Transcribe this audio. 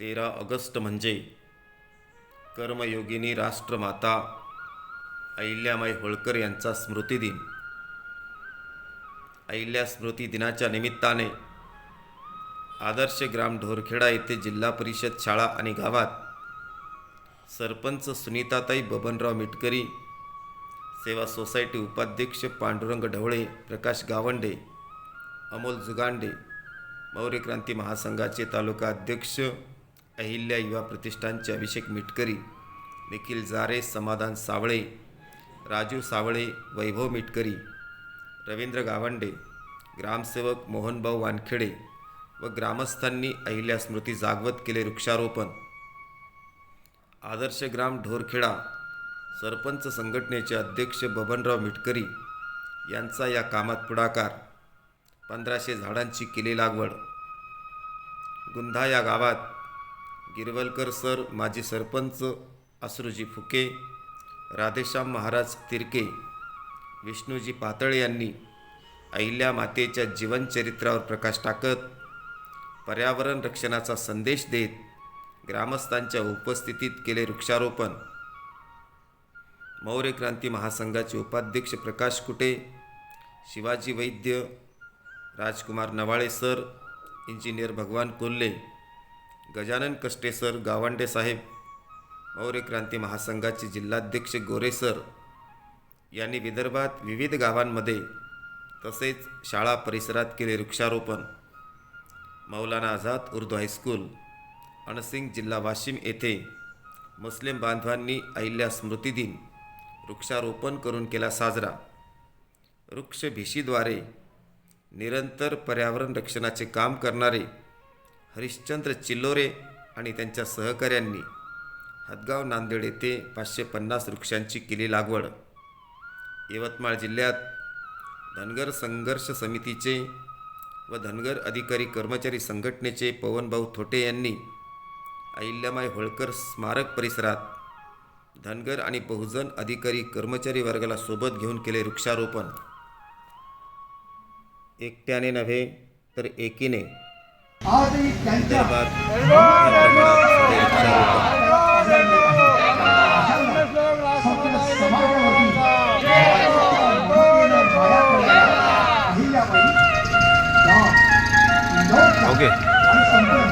तेरा ऑगस्ट म्हणजे कर्मयोगिनी राष्ट्रमाता अहिल्यामाई होळकर यांचा स्मृतिदिन. अहिल्या स्मृती दिनाच्या निमित्ताने आदर्श ग्राम ढोरखेडा येथे जिल्हा परिषद शाळा आणि गावात सरपंच सुनीताताई बबनराव मिटकरी सेवा सोसायटी उपाध्यक्ष पांडुरंग ढवळे प्रकाश गावंडे अमोल जुगांडे मौर्य क्रांती महासंघाचे तालुका अध्यक्ष अहिल्या युवा प्रतिष्ठानचे अभिषेक मिटकरी निखिल जारे समाधान सावळे राजू सावळे वैभव मिटकरी रवींद्र गावंडे ग्रामसेवक मोहनभाऊ वानखेडे व ग्रामस्थांनी अहिल्या स्मृती जागवत केले वृक्षारोपण. आदर्श ग्राम ढोरखेडा सरपंच संघटनेचे अध्यक्ष बबनराव मिटकरी यांचा या कामात पुढाकार. पंधराशे झाडांची केली लागवड. गुंधा या गावात गिरवलकर सर माजी सरपंच असरुजी फुके राधेश्याम महाराज तिरके विष्णूजी पातळ यांनी अहिल्या मातेच्या जीवनचरित्रावर प्रकाश टाकत पर्यावरण रक्षणाचा संदेश देत ग्रामस्थांच्या उपस्थितीत केले वृक्षारोपण. मौर्य क्रांती महासंघाचे उपाध्यक्ष Prakash Kute Shivaji Vaidya Rajkumar Navale sir engineer Bhagwan Kolhe Gajanan Kashte sir Gawande साहेब मौर्य क्रांती महासंघाचे जिल्हाध्यक्ष गोरे सर यांनी विदर्भात विविध गावांमध्ये तसेच शाळा परिसरात केले वृक्षारोपण. मौलाना आझाद उर्दू हायस्कूल अणसिंग जिल्हा वाशिम येथे मुस्लिम बांधवांनी अहिल्या स्मृती दिन वृक्षारोपण करून केला साजरा. वृक्षभिशीद्वारे निरंतर पर्यावरण रक्षणाचे काम करणारे हरिश्चंद्र चिल्लोरे आणि त्यांच्या सहकाऱ्यांनी हदगाव नांदेड येथे पाचशे पन्नास वृक्षांची केली लागवड. यवतमाळ जिल्ह्यात धनगर संघर्ष समितीचे व धनगर अधिकारी कर्मचारी संघटनेचे पवनभाऊ थोटे यांनी अहिल्यामाई होळकर स्मारक परिसरात धनगर आणि बहुजन अधिकारी कर्मचारी वर्गाला सोबत घेऊन केले वृक्षारोपण. एकट्याने नव्हे तर एकीने आजही त्यांच्या विदर्भात मोठ्या प्रमाणात झाले वृक्षारोपण संपूर्ण समाजावरती अहिल्याबाई या इंदौरच्या ओके. आणि संपूर्ण